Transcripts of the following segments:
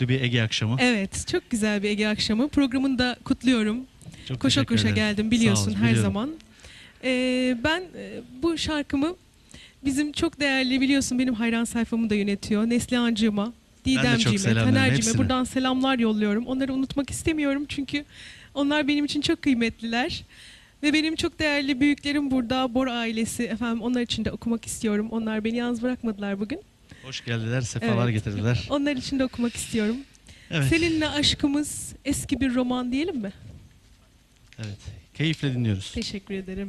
keyifli bir Ege akşamı. Evet, çok güzel bir Ege akşamı. Programını da kutluyorum. Çok koşa koşa ederim. geldim biliyorsun ol, her biliyorum. zaman. Ee, ben e, bu şarkımı bizim çok değerli biliyorsun benim hayran sayfamı da yönetiyor. Neslihancığıma, selamlarım Taner'cime buradan selamlar yolluyorum. Onları unutmak istemiyorum çünkü onlar benim için çok kıymetliler. Ve benim çok değerli büyüklerim burada, Bor ailesi efendim onlar için de okumak istiyorum. Onlar beni yalnız bırakmadılar bugün. Hoş geldiler, sefalar Evet. getirdiler. Onlar için de okumak istiyorum. Evet. Seninle aşkımız eski bir roman diyelim mi? Evet. Keyifle dinliyoruz. Teşekkür ederim.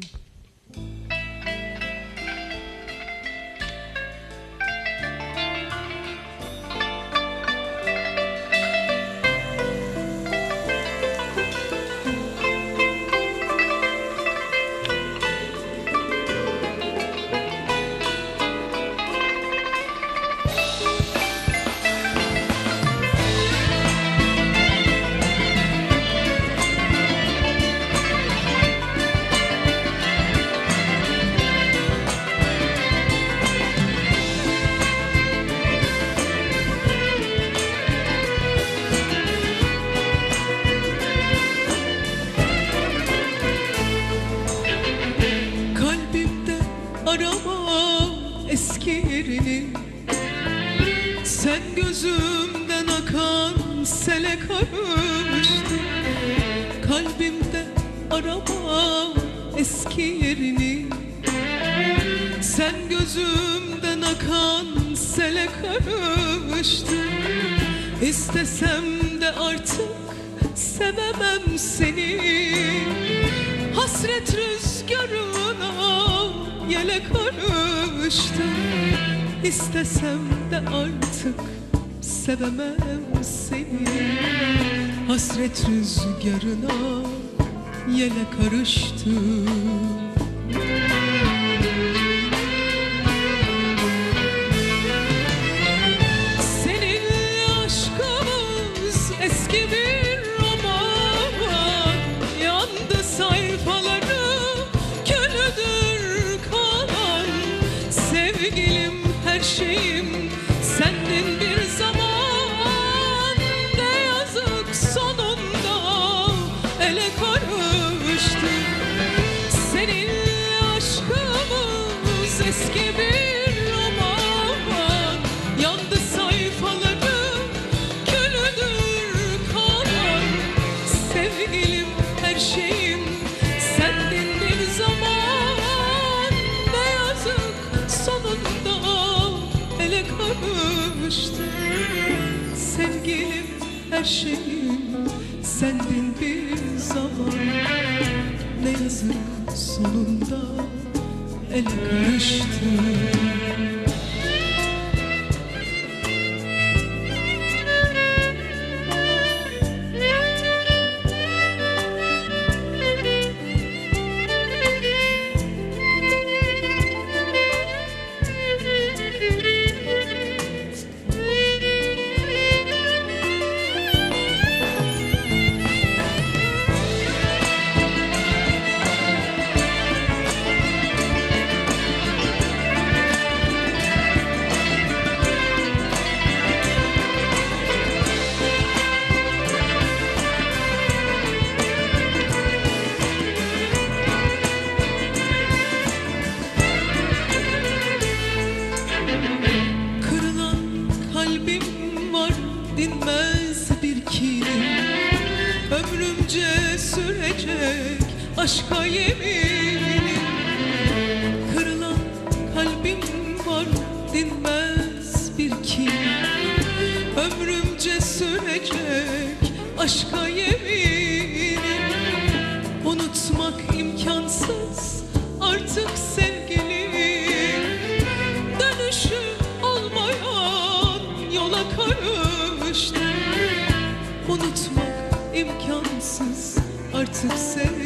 Yerini Sen gözümden akan sele karıştın. Kalbimde aramam eski yerini. Sen gözümden akan sele karıştın. İstesem de artık sevemem seni. Hasret rüzgarına yele karıştım İstesem de artık sevemem seni. Hasret rüzgarına yele karıştım. Seninle aşkımız eski bir sendin bir zaman. Ne yazık sonunda ele karıştı aşkımız eski her şeyim sendin bir zaman ne yazık sonunda ele karıştı dinmez bir kinim Ömrümce sürecek aşka yeminim. Kırılan kalbim var dinmez bir kinim Ömrümce sürecek aşka artık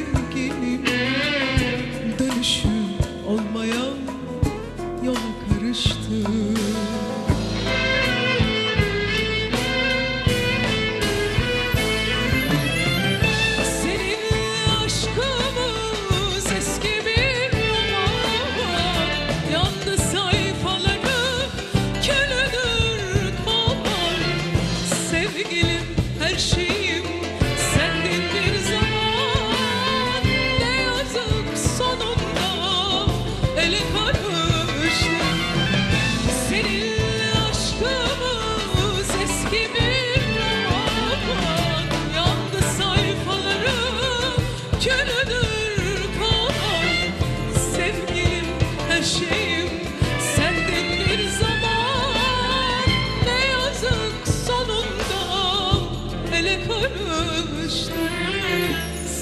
karıştı.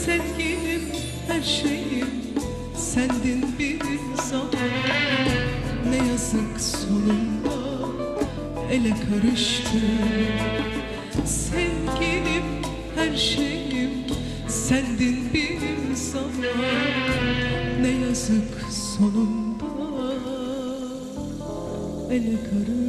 Sevgilim her şeyim sendin bir zaman. Ne yazık sonunda ele karıştı. Sevgilim her şeyim sendin bir zaman. Ne yazık sonunda ele karıştı